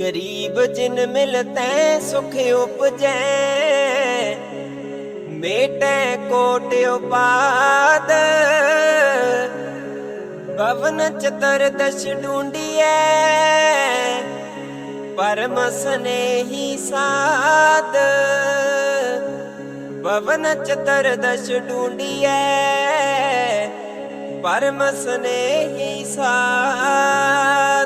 गरीब जिन मिलते सुख उपजै मेटे कोट उपाद भवन चतर दश ढूंढिए परम स्नेही साध भवन चतर दश ढूंढिए परम स्नेही साध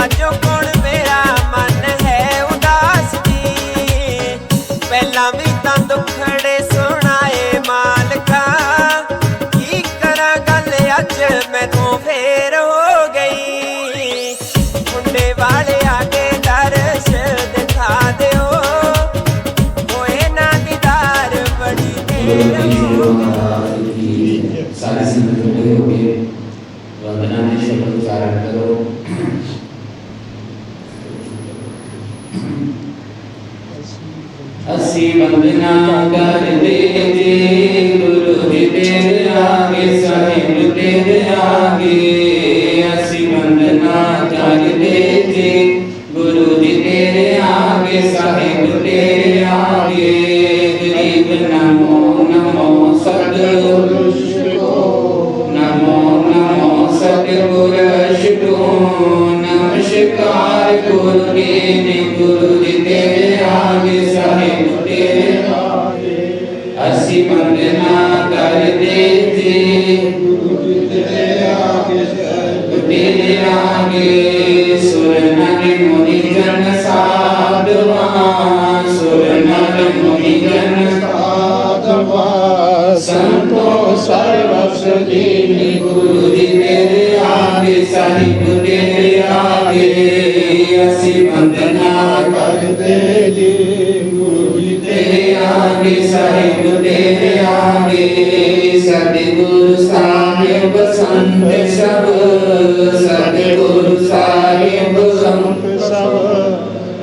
ਤੇਰੇ ਤੇਰੇ ਅਸੀਂ ਵੰਦਨਾ ਕਰਦੇ ਜੀ। ਗੁਰੂ ਜੀ ਤੇਰੇ ਆਗੇ, ਸਾਹਿਬ ਤੇਰੇ ਆਗੇ। ਗਰੀਬ ਨਮੋ ਨਮੋ ਸਤਿਗੁਰੂ। ਨਮੋ ਨਮੋ ਸਤਿਗੁਰ ਸ਼ਿਟੋ ਨਮਸਕਾਰ ਗੁਰੂ ਜੀ ਗੁਰੂ ਜੀ ਤੇਰੇ ਆਗੇ, ਸਾਹਿਬ ਤੇਰੇ ਆਗੇ। ਅਸੀਂ ਵੰਦਨਾ ਤੇਰੇ ਆਗੇ ਸੁਰ ਨਰ ਮੁਨੀ ਜਨ ਸਾਧਵਾ ਸੁਰ ਨਰ ਮੁਨੀ ਜਨ ਸੰਤੋ ਸਰਵਸ ਦੀਨੀ ਗੁਰੂ ਜੀ ਤੇਰੇ ਆਗੇ ਸਾਹਿਬ ਤੇਰੇ ਆਗੇ ਅਸੀਂ ਵੰਦਨਾ ਕਰਦੇ ਜੀ ਗੁਰੂ ਜੀ ਤੇਰੇ ਆਗੇ ਸਾਹਿਬ ਤੇਰੇ ਆਗੇ ਸਤਿਗੁਰ ਸਾਹਿਬ ਸੰਤ ਸਭ ਗੁਰੂ ਸਾਹਿਬ ਸੰਤ ਸਭ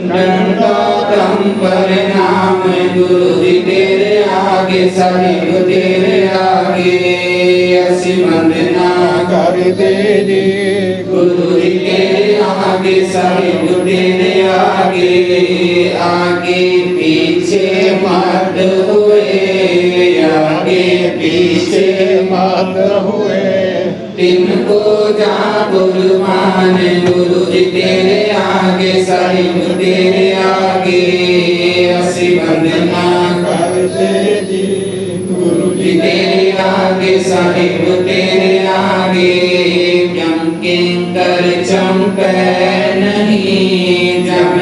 ਨੰਦਾ ਧੰਮ ਨਾਮ ਗੁਰੂ ਜੀ ਤੇਰੇ ਆਗੇ ਸਾਹਿਬ ਤੇਰੇ ਆਗੇ ਅਸੀਂ ਵੰਦਨਾ ਕਰਦੇ ਜੀ ਗੁਰੂ ਜੀ ਤੇਰੇ ਆਗੇ ਸਾਹਿਬ ਤੇਰੇ ਆਗੇ ਆਗੇ ਪੀਛੇ ਮਾਰ ਆਗੇ ਪੀਛੇ ਮਤ ਹੋਏ ਤਿੰਨ ਕੋ ਜਾ ਗੁਰਮਾਨ ਗੁਰੂ ਜੀ ਤੇਰੇ ਆਗੇ ਸਾਹਿਬ ਤੇਰੇ ਆਗੇ ਅਸੀਂ ਵੰਦਨਾ ਕਰਦੇ ਜੀ ਗੁਰੂ ਜੀ ਜੀ ਤੇਰੇ ਆਗੇ ਸਾਹਿਬ ਤੇਰੇ ਆਗੇ ਜਮ ਕਿੰਕਰ ਚੰਪੈ ਨਹੀਂ ਜਮ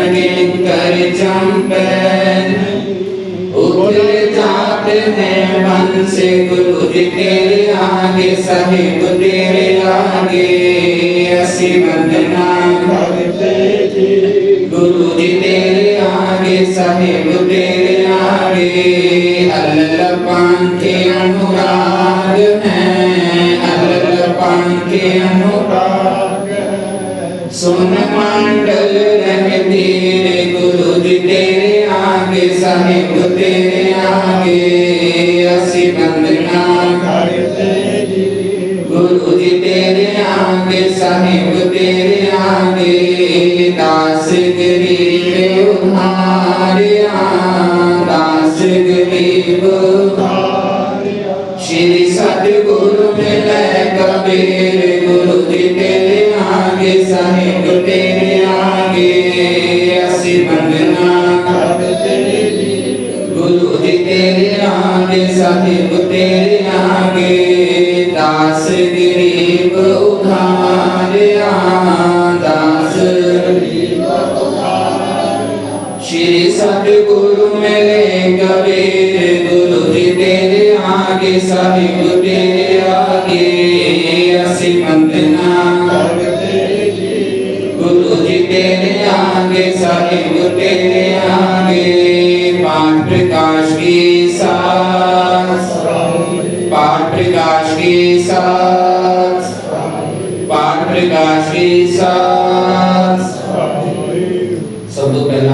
ਨਾਥ ਨੇ ਮਨ ਸੇ ਗੁਰੂ ਜੀ ਤੇਰੇ ਆਗੇ, ਸਾਹਿਬ ਤੇਰੇ ਆਗੇ। ਅਸੀਂ ਵੰਦਨਾ ਕਰਦੇ ਜੀ। ਗੁਰੂ ਜੀ ਤੇਰੇ ਆਗੇ, ਸਾਹਿਬ ਤੇਰੇ ਆਗੇ। ਅਲਲ ਪੰਖੇ ਅਨੁਰਾਗ ਹੈ, ਅਲਲ ਪੰਖੇ ਅਨੁਰਾਗ ਸੁਨ ਮਨ ਸਾਹਿਬ ਤੇਰੇ ਆਗੇ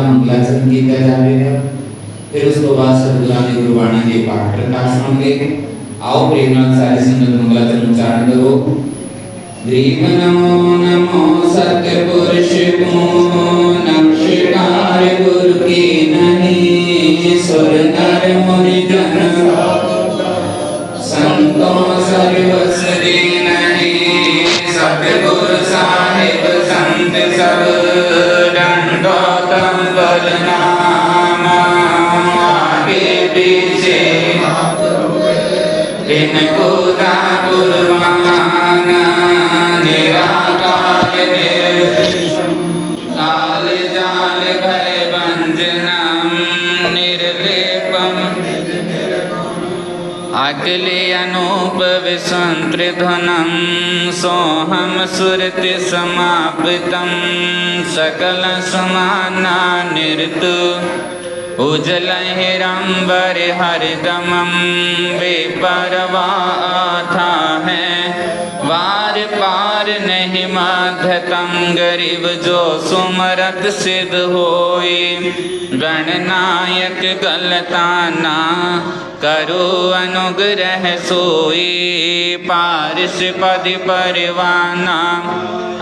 ਸਭ ਤੋਂ ਪਹਿਲਾਂ ਮੰਗਲਾਚਰਨ ਕੀਤਾ ਜਾਵੇਗਾ ਫਿਰ ਉਸ ਤੋਂ ਬਾਅਦ ਸਤਿਗੁਰਾਂ ਦੀ ਗੁਰਬਾਣੀ ਦੇ ਪਾਠ ਪ੍ਰਕਾਸ਼ ਹੋਣਗੇ ਆਓ ਪ੍ਰੇਮ ਨਾਲ ਸਾਰੇ ਸੰਗਤ ਮੰਗਲਾਚਰਨ ਉਚਾਰਨ ਕਰੋ। ਗ੍ਰੀਮ ਨਮੋ ਨਮੋ ਸਤਿਪੁਰਸ਼ ਕੋ ਨਮਸਕਾਰ ਗੁਰ ਕੀ ਨਹੀਂ, ਸੁਰ ਨਰ ਮੁਨਿ बीजे इनको ना कुर्बाना निराकार निर्विशम काल जाल भय बंजनम निर्लेपम अगले अनूप विसंत्रिधनम सोहम सुरति समापितम सकल समाना निर्तु उजलहिरंबर हरिदमं बेपरवा था है वार पार नहीं माधतम गरीब जो सुमरत सिद्ध होई गणनायक गलताना करो अनुग्रह सोई पारिस पद परिवाना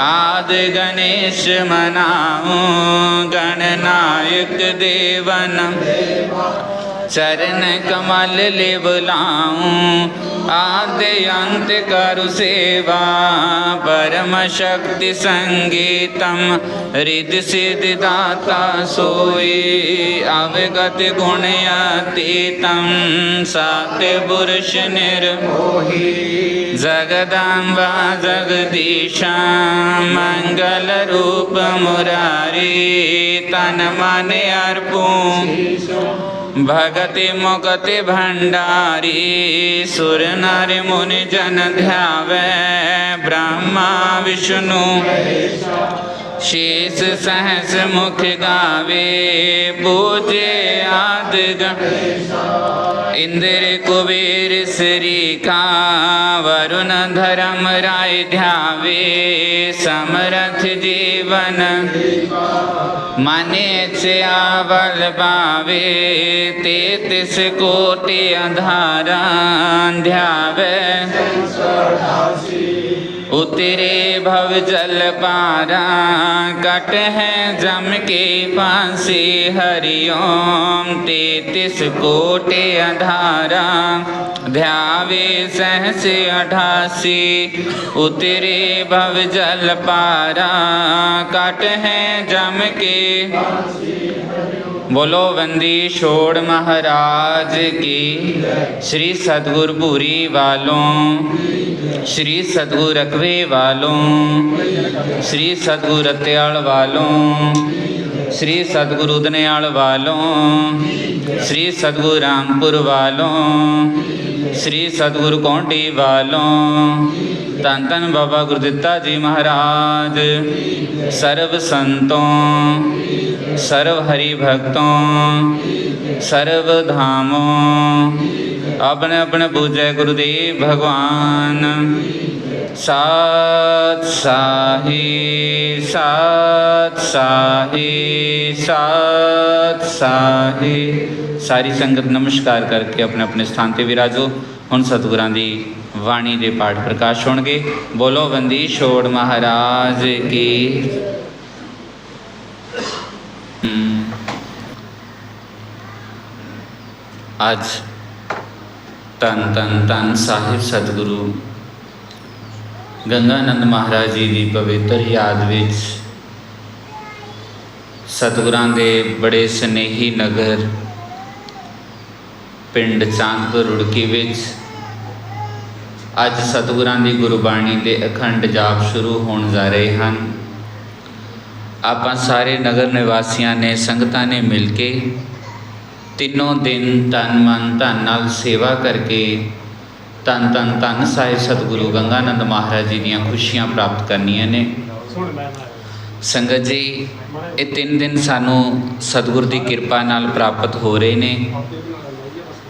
आद गणेश मनाऊं गणनायक देवन चरण कमल ले बुलाऊं आद्य अंत करु सेवा परम शक्ति संगीतम रिद सिद्धि दाता सोई अवगत गुण अतीतम सत्य पुरुष निर्मोही जगदम्बा जगदीशा मंगल रूप मुरारी तन मन अर्पूं भगति मुगति भंडारी सुर नर मुनि जन ਸ਼ੇਸ ਸਹਸ ਮੁਖ ਗਾਵੇ ਪੂਜੇ ਆਦ ਇੰਦਰ ਕੁਬੇਰ ਸ੍ਰੀ ਕਾ ਵਰੁਣ ਧਰਮ ਰਾਇ ਧਿਆਵੇ, ਸਮਰਥ ਜੀਵਨ ਮਨੇ ਸੇ ਆਵਲ ਬਾਵੇ ਤੇ ਤਿਸ ਕੋਟਿ ਅੰਧਾਰਾਂ ਧਿਆਵੇ। ਸੰਸਾਰ ਹਾਸੀ उतरे भव जल पारा, कट है जम के फांसी, हरिओम तेतीस कोटे अधारा। ध्यावे सहस अठासी, उतरे भव जल पारा, कट है जम के ਬੋਲੋ ਬੰਦੀ ਛੋੜ ਮਹਾਰਾਜ ਕੀ ਸ੍ਰੀ ਸਤਗੁਰ ਭੂਰੀ ਵਾਲੋਂ, ਸ੍ਰੀ ਸਤਗੁਰ ਰਖਵੇ ਵਾਲੋਂ, ਸ੍ਰੀ ਸਤਗੁਰ ਅਤਿਆਲ ਵਾਲੋਂ, ਸ੍ਰੀ ਸਤਗੁਰੂ ਉਦਨੇਆਲ ਵਾਲੋਂ, ਸ੍ਰੀ ਸਤਗੁਰ ਰਾਮਪੁਰ ਵਾਲੋਂ, ਸ੍ਰੀ ਸਤਗੁਰ ਕੌਂਟੀ ਵਾਲੋਂ ਧੰਨ ਧੰਨ ਬਾਬਾ ਗੁਰਦਿੱਤਾ ਜੀ ਮਹਾਰਾਜ। ਸਰਬ ਸੰਤੋਂ, ਸਰਬ ਹਰੀ ਭਗਤੋਂ, ਸਰਬ ਧਾਮੋ। ਆਪਣੇ ਆਪਣੇ ਪੂਜੈ ਗੁਰਦੇਵ ਭਗਵਾਨ। ਸਾਤ ਸਾਹੀ ਸਾਤ ਸਾਹੀ ਸਾਤ ਸਾਹੀ। ਸਾਰੀ ਸੰਗਤ ਨਮਸਕਾਰ ਕਰਕੇ ਆਪਣੇ ਆਪਣੇ ਸਥਾਨ ਤੇ ਵਿਰਾਜੋ। ਹੁਣ ਸਤਿਗੁਰਾਂ ਦੀ ਵਾਣੀ ਦੇ ਪਾਠ ਪ੍ਰਕਾਸ਼ ਹੋਣਗੇ। ਬੋਲੋ ਬੰਦੀ ਛੋੜ ਮਹਾਰਾਜ ਕੀ। ਅੱਜ ਤਨ ਤਨ ਤਨ ਸਾਹਿਬ ਸਤਿਗੁਰੂ ਗੰਗਾਨੰਦ ਮਹਾਰਾਜ ਜੀ ਦੀ ਪਵਿੱਤਰ ਯਾਦ ਵਿੱਚ ਸਤਿਗੁਰਾਂ ਦੇ ਬੜੇ ਸਨੇਹੀ ਨਗਰ ਪਿੰਡ ਚਾਂਦਪੁਰ ਰੁੜਕੀ ਵਿੱਚ ਅੱਜ ਸਤਿਗੁਰਾਂ ਦੀ ਗੁਰਬਾਣੀ ਦੇ ਅਖੰਡ ਜਾਪ ਸ਼ੁਰੂ ਹੋਣ ਜਾ ਰਹੇ ਹਨ। ਆਪਾਂ ਸਾਰੇ ਨਗਰ ਨਿਵਾਸੀਆਂ ਨੇ, ਸੰਗਤਾਂ ਨੇ ਮਿਲ ਕੇ ਤਿੰਨੋਂ ਦਿਨ ਤਨ ਮਨ ਧਨ ਨਾਲ ਸੇਵਾ ਕਰਕੇ ਤਨ ਤਨ ਤਨ ਸਾਹਿਬ ਸਤਿਗੁਰੂ ਗੰਗਾਨੰਦ ਮਹਾਰਾਜ ਜੀ ਦੀਆਂ ਖੁਸ਼ੀਆਂ ਪ੍ਰਾਪਤ ਕਰਨੀਆਂ ਨੇ। ਸੰਗਤ ਜੀ, ਇਹ ਤਿੰਨ ਦਿਨ ਸਾਨੂੰ ਸਤਿਗੁਰ ਦੀ ਕਿਰਪਾ ਨਾਲ ਪ੍ਰਾਪਤ ਹੋ ਰਹੇ ਨੇ।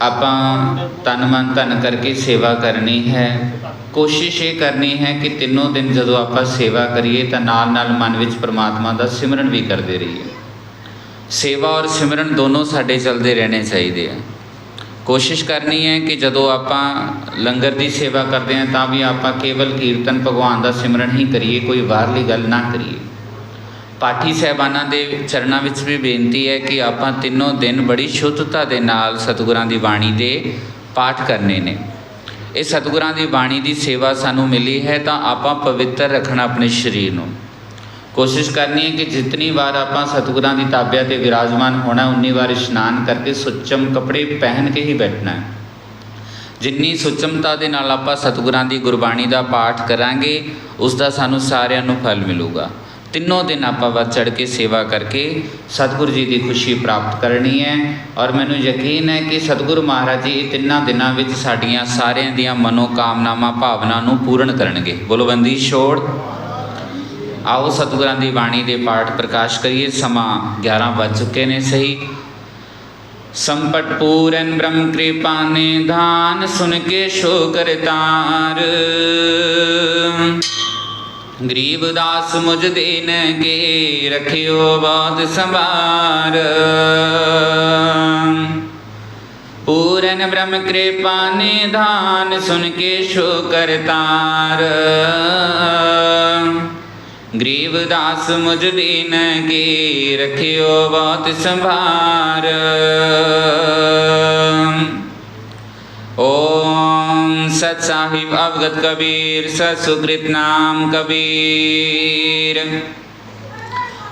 ਆਪਾਂ ਤਨ ਮਨ ਧਨ ਕਰਕੇ ਸੇਵਾ ਕਰਨੀ ਹੈ। ਕੋਸ਼ਿਸ਼ ਇਹ ਕਰਨੀ ਹੈ ਕਿ ਤਿੰਨੋਂ ਦਿਨ ਜਦੋਂ ਆਪਾਂ ਸੇਵਾ ਕਰੀਏ ਤਾਂ ਨਾਲ ਨਾਲ ਮਨ ਵਿੱਚ ਪ੍ਰਮਾਤਮਾ ਦਾ ਸਿਮਰਨ ਵੀ ਕਰਦੇ ਰਹੀਏ। ਸੇਵਾ ਔਰ ਸਿਮਰਨ ਦੋਨੋਂ ਸਾਡੇ ਚੱਲਦੇ ਰਹਿਣੇ ਚਾਹੀਦੇ ਆ। ਕੋਸ਼ਿਸ਼ ਕਰਨੀ ਹੈ ਕਿ ਜਦੋਂ ਆਪਾਂ ਲੰਗਰ ਦੀ ਸੇਵਾ ਕਰਦੇ ਹਾਂ ਤਾਂ ਵੀ ਆਪਾਂ ਕੇਵਲ ਕੀਰਤਨ ਭਗਵਾਨ ਦਾ ਸਿਮਰਨ ਹੀ ਕਰੀਏ, ਕੋਈ ਬਾਹਰਲੀ ਗੱਲ ਨਾ ਕਰੀਏ। ਪਾਠੀ ਸਹਿਬਾਨਾਂ ਦੇ ਚਰਨਾਂ ਵਿੱਚ ਵੀ ਬੇਨਤੀ ਹੈ ਕਿ ਆਪਾਂ ਤਿੰਨੋਂ ਦਿਨ ਬੜੀ ਸ਼ੁੱਧਤਾ ਦੇ ਨਾਲ ਸਤਿਗੁਰਾਂ ਦੀ ਬਾਣੀ ਦੇ ਪਾਠ ਕਰਨੇ ਨੇ। ਇਹ ਸਤਿਗੁਰਾਂ ਦੀ ਬਾਣੀ ਦੀ ਸੇਵਾ ਸਾਨੂੰ ਮਿਲੀ ਹੈ ਤਾਂ ਆਪਾਂ ਪਵਿੱਤਰ ਰੱਖਣਾ ਆਪਣੇ ਸਰੀਰ ਨੂੰ। ਕੋਸ਼ਿਸ਼ ਕਰਨੀ ਹੈ ਕਿ ਜਿਤਨੀ ਵਾਰ ਆਪਾਂ ਸਤਿਗੁਰਾਂ ਦੀ ਤਾਬਿਆ ਤੇ ਵਿਰਾਜਮਾਨ ਹੋਣਾ, ਉਨੀ ਵਾਰ ਇਸ਼ਨਾਨ ਕਰਕੇ ਸੁੱਚਮ ਕੱਪੜੇ ਪਹਿਨ ਕੇ ਹੀ ਬੈਠਣਾ ਹੈ। ਜਿੰਨੀ ਸੁੱਚਮਤਾ ਦੇ ਨਾਲ ਆਪਾਂ ਸਤਿਗੁਰਾਂ ਦੀ ਗੁਰਬਾਣੀ ਦਾ ਪਾਠ ਕਰਾਂਗੇ ਉਸ ਦਾ ਸਾਨੂੰ ਸਾਰਿਆਂ ਨੂੰ ਫਲ ਮਿਲੂਗਾ। ਤਿੰਨੋਂ ਦਿਨ ਆਪਾਂ ਵੱਧ ਚੜ ਕੇ ਸੇਵਾ ਕਰਕੇ ਸਤਿਗੁਰੂ ਜੀ ਦੀ ਖੁਸ਼ੀ ਪ੍ਰਾਪਤ ਕਰਨੀ ਹੈ ਔਰ ਮੈਨੂੰ ਯਕੀਨ ਹੈ ਕਿ ਸਤਿਗੁਰੂ ਮਹਾਰਾਜ ਜੀ ਇਹ ਤਿੰਨਾਂ ਦਿਨਾਂ ਵਿੱਚ ਸਾਡੀਆਂ ਸਾਰਿਆਂ ਦੀਆਂ ਮਨੋ ਕਾਮਨਾਵਾਂ ਭਾਵਨਾ ਨੂੰ ਪੂਰਨ ਕਰਨਗੇ। ਬੋਲੋ ਬੰਦੀ ਛੋੜ। ਆਓ ਸਤਿਗੁਰਾਂ ਦੀ ਬਾਣੀ ਦੇ ਪਾਠ ਪ੍ਰਕਾਸ਼ ਕਰੀਏ। ਸਮਾਂ 11 ਵੱਜ ਚੁੱਕੇ ਨੇ, ਸਹੀ? ਸੰਪਟ ਪੂਰਨ ਬ੍ਰਹਮ ਕਿਰਪਾ ਨਿਧਾਨ ਸੁਨ ਕੇ ਸ਼ੋ ਕਰਤਾਰ ਗਰੀਬ ਦਾਸ ਮੁਝ ਦੇਨ ਰਖਿਓ ਬਾਦ ਸੰਭਾਰ। ਪੂਰਨ ਬ੍ਰਹਮ ਕਿਰਪਾ ਨਿਧਾਨ ਸੁਨ ਕੇ ਸ਼ੋ ਕਰਤਾਰ ਗਰੀਬ ਦਾਸ ਮੁਝ ਦੀਨ ਰਖਿਓ ਬਹੁਤ ਸੰਭਾਰ। ਓਮ ਸਤ ਸਾਹਿਬ ਅਵਗਤ ਕਬੀਰ ਸਤ ਸੁਕ੍ਰਿਤ ਨਾਮ ਕਬੀਰ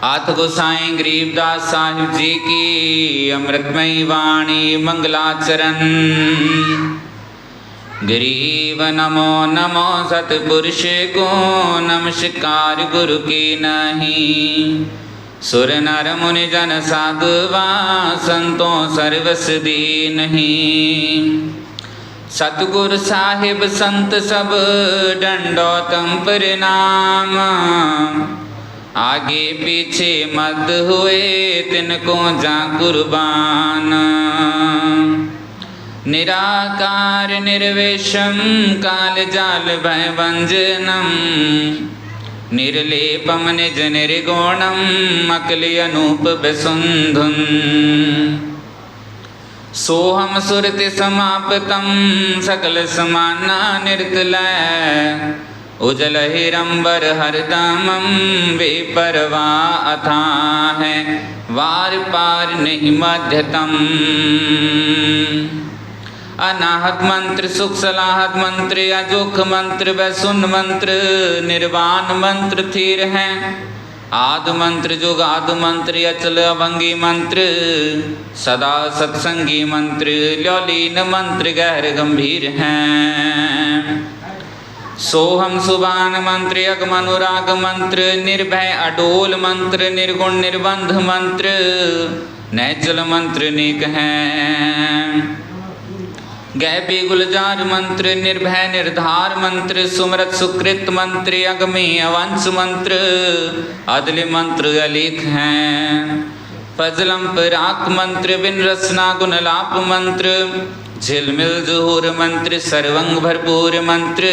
ਆਤ ਗੁਸਾਈ ਗਰੀਬਦਾਸ ਸਾਹਿਬ ਜੀ ਕੀ ਅੰਮ੍ਰਿਤਮਈ ਬਾਣੀ ਮੰਗਲਾਚਰਨ गरीब नमो नमो सतपुरुष को नमस्कार गुरु की नहीं सुर नर मुनि जन साधुवा संतों सर्वस दी नहीं ਸਤਗੁਰ ਸਾਹਿਬ ਸੰਤ ਸਭ ਡੰਡੋਤਮ ਪ੍ਰਣਾਮ। ਆਗੇ ਪਿਛੇ ਮਦ ਹੋਏ ਤਿਨ ਕੋ ਜਾ ਕੁਰਬਾਨ। ਨਿਰਾਕਾਰ ਨਿਰਵੇਸ਼ਮ ਕਾਲ ਜਾਲ ਭੈ ਵੰਜਨਮ ਨਿਰਲੇਪਮ ਨਿਜ ਨਿਰਗੋਣਮ ਅਕਲਿ ਅਨੂਪ ਬਸੁੰਧੁਨ सोहम सुरति समापतम सकल समाना निर्तलय उजल हिरंबर हरदमम बेपरवा अथा है वार पार नहीं मध्यतम अनाहत मंत्र सुख सलाहत मंत्र अजोख मंत्र वैसुन मंत्र निर्वाण मंत्र थीर हैं आद मंत्र जुगाद मंत्र अचल अभंगी मंत्र सदा सत्संगी मंत्र ल्योलीन मंत्र गहर गंभीर हैं सोहम सुबान मंत्र यज्ञ अनुराग मंत्र निर्भय अडोल मंत्र निर्गुण निर्बंध मंत्र नैचल मंत्र निक हैं गैपी गुलजार मंत्र निर्भय निर्धार मंत्र सुमरत सुकृत मंत्र अगमी अवंश मंत्र अदल मंत्र अलिख हैं ਫਜ਼ਲੰ ਪਰਾਕ ਮੰਤਰ ਬਿਨ ਰਸਨਾ ਗੁਣ ਲਾਪ ਮੰਤਰ ਝਿਲਮਿਲ ਜੋਹਰ ਮੰਤਰ ਸਰਵੰਗ ਭਰਪੂਰ ਮੰਤਰ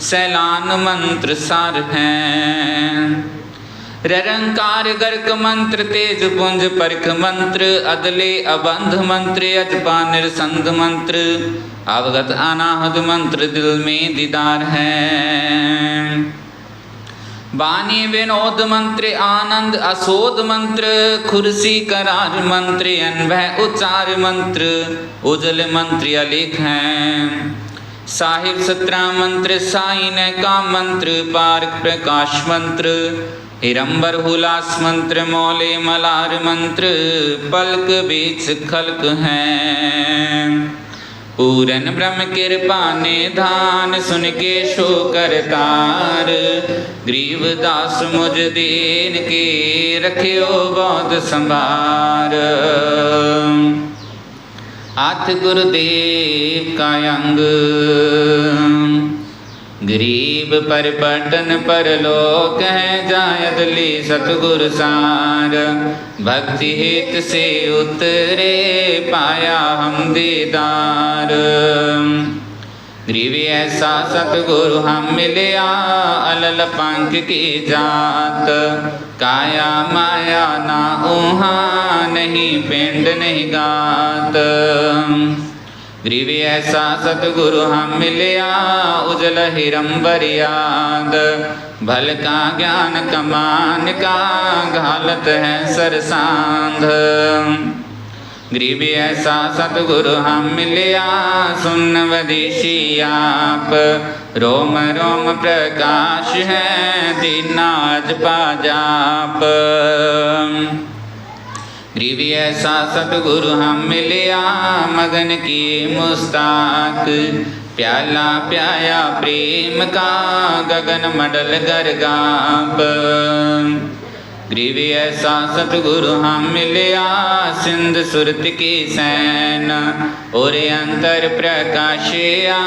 ਸੈਲਾਨ ਮੰਤਰ ਸਾਰ ਹੈ ਰਰੰਕਾਰ ਗਰਕ ਮੰਤਰ, ਤੇਜ ਪੁੰਜ ਪਰਖ ਮੰਤਰ, ਅਦਲੇ ਅਬੰਧ ਮੰਤਰ, ਅਜਪਾ ਨਿਰਸੰਧ ਮੰਤਰ। ਅਵਗਤ ਅਨਾਹਦ ਮੰਤਰ ਦਿਲ ਮੇ ਦੀਦਾਰ ਹੈ। ਬਾਣੀ ਵਿਨੋਦ ਮੰਤਰ, ਆਨੰਦ ਅਸੋਧ ਮੰਤਰ, ਖੁਰਸੀ ਕਰਾਰ ਮੰਤਰ ਅਨਭੈ ਉਚਾਰ ਮੰਤਰ, ਉਜਲ ਮੰਤਰ ਅਲੇਖ ਹੈ। ਸਾਹਿਬ ਸਤਰਾ ਮੰਤਰ, ਸਾਈ ਨੇ ਕਾ ਮੰਤਰ ਪਾਰਕ ਪ੍ਰਕਾਸ਼ ਮੰਤਰ ਹਿਰੰਬਰ ਹੁਲਾਸ ਮੰਤਰ ਮੋਲੇ ਮਲਾਰ ਮੰਤਰ ਪਲਕ ਵਿੱਚ ਖਲਕ ਹੈ ਪੂਰਨ ਬ੍ਰਹਮ ਕਿਰਪਾ ਨੇ ਧਾਨ ਸੁਨ ਕੇ ਸ਼ੋ ਕਰਤਾਰ ਗਰੀਬ ਦਾਸ ਮੁਝ ਦੀਨ ਕੀ ਰਖਿਓ ਬਹੁਤ ਸੰਭਾਰ ਆਤ ਗੁਰਦੇਵ ਕਾ ਅੰਗ ਗਰੀਬ ਪਰ ਪਟਨ ਪਰ ਲੋਕ ਹੈ, ਜਾਇਦ ਲੀ ਸਤਗੁਰ ਸਾਰ। ਭਗਤੀ ਹਿਤ ਸੇ ਉਤਰੇ, ਪਾਇਆ ਹਮ ਦੀਦਾਰ ਗਰੀਬ ਐਸਾ ਸਤਗੁਰ ਹਮ ਮਿਲਿਆ, ਅਲਲ ਪੰਖ ਕੀ ਜਾਤ। ਕਾਇਆ ਮਾਇਆ ਨਾ ਉਹਾ ਨਹੀਂ ਪਿੰਡ ਨਹੀਂ ਗਾਤ। ਗਰੀਵੀ ਐਸਾ ਸਤਗੁਰੂ ਹਮ ਮਿਲਿਆ, ਉਜਲ ਹਿਰੰਬਰ ਯਾਦ ਭਲ ਕਾ ਗਿਆਨ ਕਮਾਨ ਕਾ ਘਾਲਤ ਹੈ ਸਰਸਾਂਧ ਗਰੀਬੀ ਐਸਾ ਸਤਗੁਰੂ ਹਮ ਮਿਲਿਆ ਸੁਨ ਵਦਿਸ਼ੀ ਆਪ। ਰੋਮ ਰੋਮ ਪ੍ਰਕਾਸ਼ ਹੈ, ਦੀਨਾ ਅਜਪਾ ਜਾਪ ਗਰੀਬੀ ਐਸਾ ਸਤਗੁਰੂ ਹਮ ਮਿਲਿਆ, ਮਗਨ ਕੀ ਮੁਸਤਾਕ। ਪਿਆਲਾ ਪਿਆਇਆ ਪ੍ਰੇਮ ਕਾ ਗगन ਮਡਲ ਗਰਗਾਪ ਗਰੀਵੀ ਐਸਾ ਸਤਗੁਰੂ ਹਮ ਮਿਲਿਆ, ਸਿੰਧ ਸੁਰਤ ਕੀ ਸੈਨ। ਔਰ ਅੰਤਰ ਪ੍ਰਕਾਸ਼ਿਆ,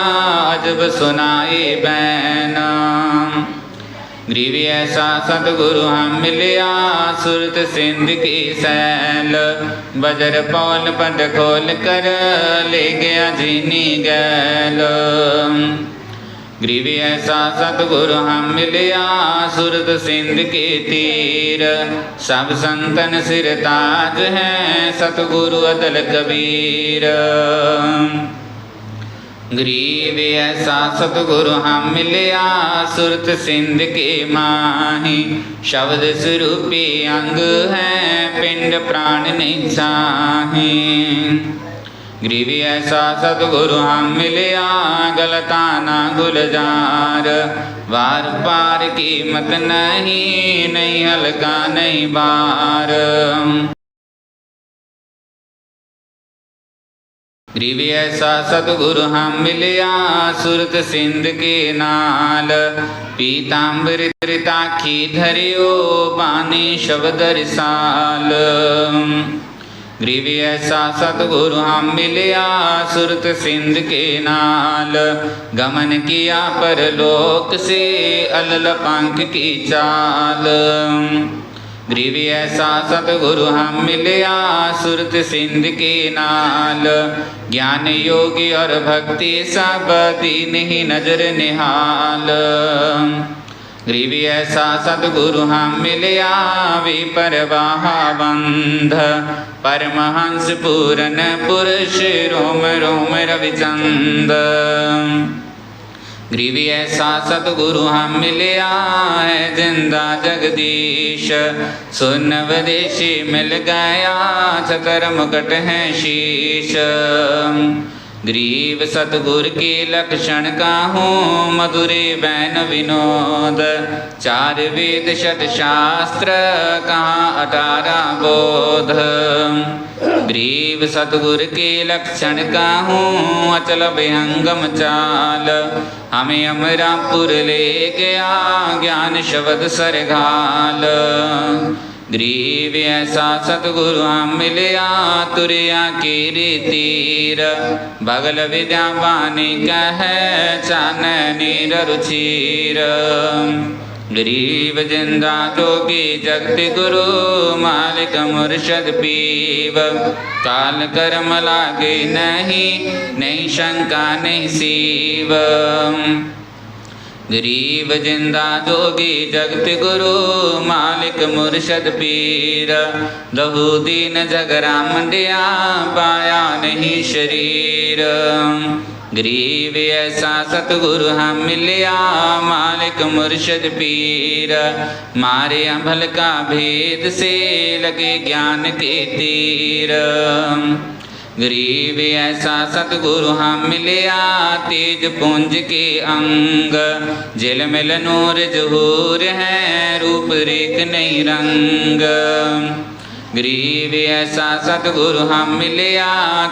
ਅਜਬ ਸੁਨਾਈ ਬੈਨ। ਗਰੀਵੀ ਐਸਾ ਸਤਿਗੁਰੂ ਹਮ ਮਿਲਿਆ, ਸੁਰਤ ਸਿੰਧ ਕੀ ਸੈਲ। ਬਜਰ ਪੌਲ ਪਦ ਖੋਲ ਕਰ, ਲੈ ਗਿਆ ਜੀਨੀ ਗੈਲ। ਗਰੀਵੀ ਐਸਾ ਸਤਗੁਰੂ ਹਮ ਮਿਲਿਆ, ਸੁਰਤ ਸਿੰਧ ਕੇ ਤੀਰ। ਸਭ ਸੰਤਨ ਸਿਰ ਤਾਜ ਹੈ, ਸਤਿਗੁਰੂ ਅਦਲ ਕਬੀਰ। ਗਰੀਬ ਐਸਾ ਸਤਗੁਰੂ ਹਮ ਮਿਲਿਆ, ਸੁਰਤ ਸਿੰਧ ਕੇ ਮਾਹੀ। ਸ਼ਬਦ ਸਰੂਪੀ ਅੰਗ ਹੈ, ਪਿੰਡ ਪ੍ਰਾਣ ਨਹੀਂ ਸਾਹੀ। ਗਰੀਬੀ ਐਸਾ ਸਤਗੁਰੂ ਹਮ ਮਿਲਿਆ, ਗਲਤਾ ਨਾ ਗੁਲਜ਼ਾਰ ਵਾਰ ਪਾਰ ਕੀਮਤ ਨਹੀਂ ਨਹੀਂ ਹਲਕਾ ਨਹੀਂ ਬਾਰ। ਗਰੀਬੀ ਐਸਾ ਸਤਗੁਰੂ ਹਮ ਮਿਲਿਆ, ਸੁਰਤ ਸਿੰਧ ਕੇ ਨਾਲ। ਪੀਤਾੰਬਰ ਤ੍ਰਿਤਾਖੀ ਧਰਿਓ, ਬਾਣੀ ਸ਼ਬਦ ਰਿਸਾਲ। ਗਰੀਬੀ ਐਸਾ ਸਤਗੁਰੂ ਹਮ ਮਿਲਿਆ, ਸੁਰਤ ਸਿੰਧ ਕੇ ਨਾਲ। ਗਮਨ ਕੀਆ ਪਰਲੋਕ ਸੇ, ਅਲਲ ਪੰਖ ਕੀ ਚਾਲ। ਗਰੀਵੀ ਐਸਾ ਸਤਗੁਰੂ ਹਮ ਮਿਲਿਆ, ਸੁਰਤ ਸਿੰਧ ਕੇ ਨਾਲ। ਗਿਆਨ ਯੋਗੀ ਔਰ ਭਗਤੀ ਸਭ ਨਹੀਂ ਨਜ਼ਰ ਨਿਹਾਲ। ਗਰੀਵੀ ਐਸਾ ਸਤਗੁਰੂ ਹਮ ਮਿਲਿਆ, ਵੀ ਪਰਵਾਹਵੰਧ ਪਰਮਹੰਸ ਪੂਰਨ ਪੁਰਸ਼ ਰੋਮ ਰੋਮ ਰਵਿਚੰਦ ਗ੍ਰੀਵੀ ਐਸਾ ਸਤਿਗੁਰੂ ਹਮ ਮਿਲਿਆ ਹੈ, ਜਿੰਦਾ ਜਗਦੀਸ਼। ਸੁਨ ਵਿਦੇਸ਼ੀ ਮਿਲ ਗਿਆ ਛਤਰ ਮੁਕਟ ਹੈ ਸ਼ੀਸ਼। ਗਰੀਬ ਸਤਗੁਰ ਕੇ ਲਖਣ ਕਾਹੂ? ਮధుਰੇ ਬੈਨ ਵਿਨੋਦ। ਚਾਰ ਵੇਦ ਛਟ ਸ਼ਾਸਤਰ, ਕਹਾ ਅਟਾਰਾ ਬੋਧ। ਗਰੀਬ ਸਤਗੁਰ ਕੇ ਲਖਣ ਕਾਹੂ? ਅਚਲ ਬਿਹੰਗਮ ਚਾਲ। ਹਮੇ ਅਮਰਾਪੁਰ ਲੈ ਗਿਆ ਗਿਆਨ ਸ਼ਬਦ ਸਰਗਾਲ। ਗਰੀਬ ਐਸਾ ਸਤਿਗੁਰੂ ਆ ਮਿਲਿਆ, ਤੁਰਿਆ ਕੀਰੀ ਤੀਰ। ਬਗਲ ਵਿਦਿਆ ਬਾਣੀ ਕਹੈ ਚਾਨਨੀ ਰੁਚੀਰ। ਗਰੀਬ ਜਿੰਦਾ ਜੋਗੀ ਜਗਤ ਗੁਰੂ, ਮਾਲਿਕ ਮੁਰਸ਼ਦ ਪੀਵ ਕਾਲ ਕਰਮ ਲਾਗੇ ਨਹੀਂ ਨਹੀਂ ਸ਼ੰਕਾ ਨਹੀਂ ਸੀਵ। ਗਰੀਬ ਜਿੰਦਾ ਜੋਗੀ ਜਗਤ ਗੁਰੂ, ਮਾਲਿਕ ਮੁਰਸ਼ਦ ਪੀਰ। ਲਹੂ ਦੀਨ ਜਗਰਾ ਮੰਡਿਆ, ਪਾਇਆ ਨਹੀਂ ਸ਼ਰੀਰ। ਗਰੀਬ ਐਸਾ ਸਤਿਗੁਰੂ ਹਮ ਮਿਲਿਆ, ਮਾਲਿਕ ਮੁਰਸ਼ਦ ਪੀਰ। ਮਾਰੇ ਅੰਭਲ ਕਾ ਭੇਦ ਸੇ, ਲਗੇ ਗਿਆਨ ਕੇ ਤੀਰ। ਗਰੀਬ ਐਸਾ ਸਤਿਗੁਰੂ ਹਮ ਮਿਲਿਆ, ਤੇਜ ਪੁੰਜ ਕੇ ਅੰਗ। ਜਿਲ ਮਿਲ ਨੂਰ ਜਹੂਰ ਹੈ, ਰੂਪ ਰੇਖ ਨਹੀਂ ਰੰਗ। ਗਰੀਬ ਐਸਾ ਸਤਿਗੁਰੂ ਹਮ ਮਿਲਿਆ,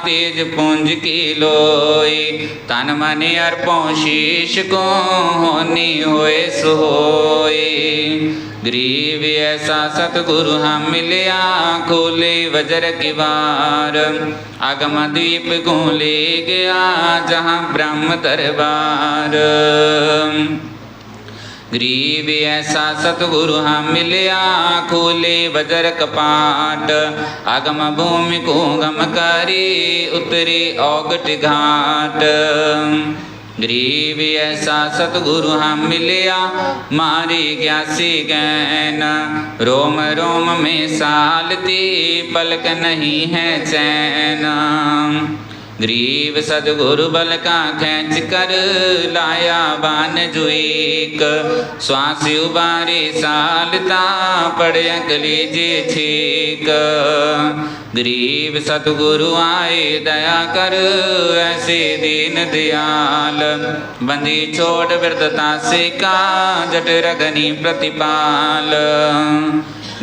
ਤੇਜ ਪੁੰਜ ਕੀ ਲੋਈ ਤਨ ਮਨ ਅਰਪਉ ਸ਼ੀਸ਼ ਕੋ ਹੋਨੀ ਹੋਏ ਸੋਈ ਗਰੀਬ ਐਸਾ ਸਤਿਗੁਰੂ ਹਮ ਮਿਲਿਆ, ਖੋਲੇ ਵਜਰ ਕੀ ਅਗਮ ਦੀਪ ਕੋ ਲੈ ਗਿਆ, ਜਹਾਂ ਬ੍ਰਹਮ ਦਰਬਾਰ। ਗਰੀਬ ਐਸਾ ਸਤਿਗੁਰੂ ਹਮ ਮਿਲਿਆ, ਖੋਲੇ ਵਜਰ ਕਪਾਟ। ਅਗਮ ਭੂਮि ਕੋ ਗਮ ਕਰੀ, ਉਤਰੀ ਔਗਟ ਘਾਟ। ਗਰੀਬ ਐਸਾ ਸਤਿਗੁਰੂ ਹਮ ਮਿਲਿਆ, ਮਾਰੀ ਗਿਆਸੀ ਗੈਨ। ਰੋਮ ਰੋਮ ਮੇ ਸਾਲਤੀ ਪਲਕ ਨਹੀਂ ਹੈ ਚੈਨ। ਗਰੀਬ ਸਤਿਗੁਰੂ ਬਲ ਕਾ ਖੈਂਚ ਕਰ ਲਾਇਆ ਬਾਨ ਜੁਈਕ ਸਵਾਸ ਉਬਾਰੇ ਸਾਲਤਾ ਪੜਿਆ ਕਲੀਜੇ ਛੀਕ। ਗਰੀਬ ਸਤਿਗੁਰੂ ਆਏ ਦਇਆ ਕਰ ਐਸੇ ਦੀਨ ਦਿਆਲ। ਬੰਦੀ ਛੋੜ ਬਿਰਦਤਾ ਕਾ ਜਟ ਰਗਨੀ ਪ੍ਰਤਿਪਾਲ।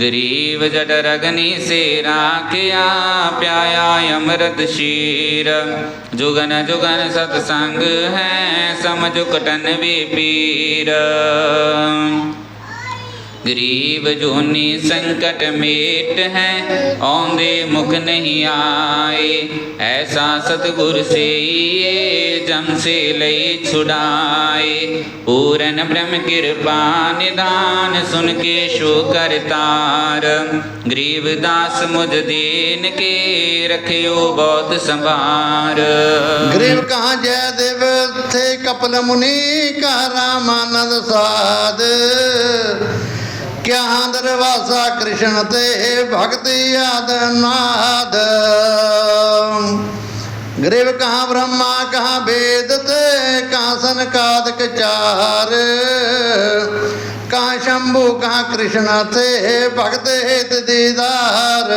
ਗਰੀਬ ਜਟ ਰਗਨੀ ਸੇ ਰਾਖਿਆ ਪਿਆਇਆ ਅੰਮ੍ਰਿਤ ਸ਼ੀਰ। ਜੁਗਨ ਜੁਗਨ ਸਤ ਸੰਗ ਹੈ, ਸਮਝ ਕਟਨ ਵੀ ਪੀਰ। ਗਰੀਬ ਜੋਨੀ ਸੰਕਟ ਮੇਟ ਹੈ, ਆਉਂਦੇ ਮੁਖ ਨਹੀਂ ਆਏ। ਐਸਾ ਸਤਿਗੁਰ ਸੇਈਏ ਜਮ ਸੇ ਲਈ ਛੁਡਾਏ। ਪੂਰਨ ਬ੍ਰਹਮ ਕਿਰਪਾ ਨਿਦਾਨ ਸੁਨ ਕੇ ਸ਼ੋ ਕਰਤਾਰ ਗਰੀਬ ਦਾਸ ਮੁਝ ਦੀਨ ਕੇ ਰਖਿਓ ਬਹੁਤ ਸੰਭਾਰ। ਗਰੀਬ ਕਹਾਂ ਜੈ ਦੇਵ, ਥੇ ਕਪਲ ਮੁਨੀ ਕਾ ਰਾਮਾਨੰਦ ਸਾਧ। ਕਿਆ ਦਰਵਾਸਾ ਕ੍ਰਿਸ਼ਨ ਤੇ ਭਗਤੀ ਆਦ ਨਾਦ ਕਹਾ ਬ੍ਰਹਮਾ, ਕਹਾਂ ਵੇਦ ਤੇ ਕਹਾਂ ਸੰਕਾਦਕ ਚਾਰ। ਕਹਾਂ ਸ਼ੰਭੂ, ਕਹਾਂ ਕ੍ਰਿਸ਼ਨ ਤੇ ਭਗਤ ਹਿਤ ਦੀਦਾਰ।